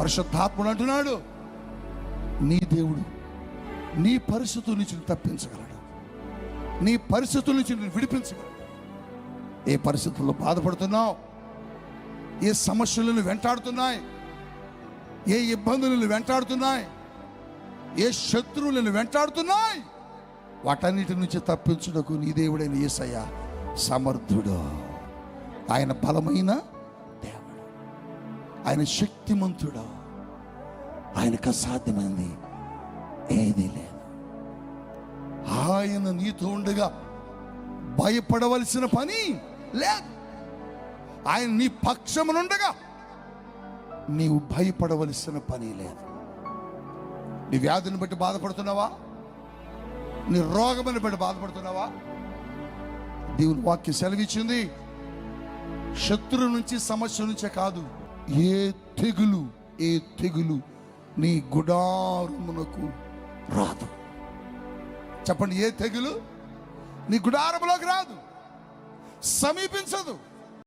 పరిశుద్ధాత్ముడు అంటున్నాడు నీ దేవుడు నీ పరిస్థితుల నుంచి తప్పించగలడు. నీ పరిస్థితుల నుంచి నిన్ను విడిపించగలడు. ఏ పరిస్థితుల్లో బాధపడుతున్నావు? ఏ సమస్యలను వెంటాడుతున్నాయి? ఏ ఇబ్బందులను వెంటాడుతున్నాయి? ఏ శత్రువులను వెంటాడుతున్నాయి? వాటన్నిటి నుంచి తప్పించుటకు నీ దేవుడైన ఏసయ్య సమర్థుడు. ఆయన బలమైన ఆయన శక్తిమంతుడు? ఆయనకు అసాధ్యమైంది ఏదీ లేదు. ఆయన నీతో ఉండగా భయపడవలసిన పని లేదు. ఆయన నీ పక్షమునుండగా నీవు భయపడవలసిన పని లేదు. నీ వ్యాధిని బట్టి బాధపడుతున్నావా? నీ రోగమని బట్టి బాధపడుతున్నావా? దేవుని వాక్యం సెలవిచ్చింది. శత్రు నుంచి సమస్య నుంచే కాదు. ఏ తెగులు ఏ తెగులు నీ గుడారమునకు రాదు. చెప్పండి ఏ తెగులు నీ గుడారములోకి రాదు. సమీపించదు.